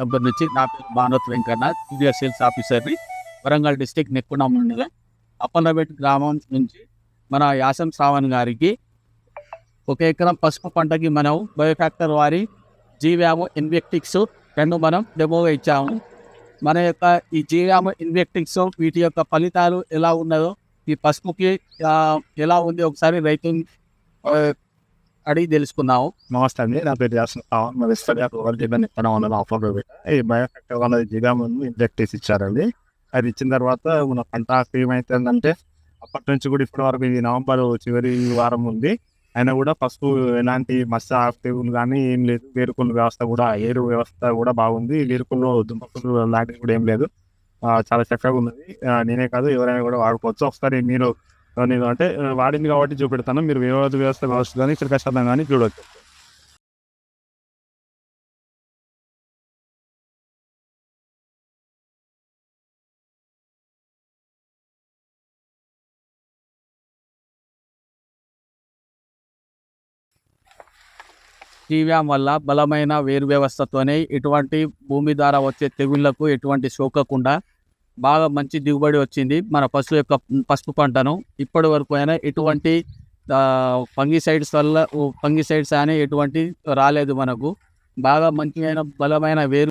Company నుంచి నా పేరు భానత్ వెంకన్న సీనియర్ సేల్స్ ఆఫీసర్ని వరంగల్ డిస్టిక్ నెక్కున మండలం అప్పన్నపేట గ్రామం నుంచి మన యాసం శ్రావణ్ గారికి ఒక ఎకరం పసుపు పంటకి మనం బయోఫ్యాక్టర్ వారి జీవ్యాము ఇన్వెక్టిక్స్ రెండు మనం డెమోగా ఇచ్చాము. మన యొక్క ఈ జీవ్యాము ఇన్వెక్టిక్స్ వీటి యొక్క ఫలితాలు ఎలా ఉన్నదో ఈ పసుపుకి ఎలా ఉంది ఒకసారి రైతు అడిగి తెలుసుకున్నాము నమస్తే అండి నా పేరు జాసన్ పవన్. మరి ఇస్తారు ఇబ్బంది ఎక్కడ బయోఫెక్టివ్ అనేది ఇంజెక్ట్ ఇచ్చారండి. అది ఇచ్చిన తర్వాత మన పంట ఏమైతుందంటే అప్పటి నుంచి కూడా ఇప్పటి వరకు ఇది నవంబర్ చివరి వారం ఉంది. అయినా కూడా ఫస్ట్ ఎలాంటి మత్స్య ఆక్టివ్లు కానీ ఏం లేదు. వేరుకుల వ్యవస్థ కూడా ఏరు వ్యవస్థ కూడా బాగుంది. వేరుకుల్లో దుంపకులు లాంటివి కూడా ఏం లేదు. చాలా చక్కగా ఉన్నది. నేనే కాదు ఎవరైనా కూడా వాడుకోవచ్చు. ఒకసారి మీరు నేను అంటే వాడింది కాబట్టి చూపెడతాను. మీరు వివాద వ్యవస్థ కావచ్చు కానీ చిరకశాతం కానీ చూడవచ్చు జీవ్యం వల్ల బలమైన వేరు వ్యవస్థతోనే ఎటువంటి భూమి ద్వారా వచ్చే తెగుళ్ళకు ఎటువంటి సోకకుండా బాగా మంచి దిగుబడి వచ్చింది. మన పసుపు యొక్క పసుపు పంటను ఇప్పటి వరకు అయినా ఎటువంటి ఫంగిసైడ్స్ వల్ల ఫంగిసైడ్స్ అనే ఎటువంటి రాలేదు మనకు. బాగా మంచిగా బలమైన వేరు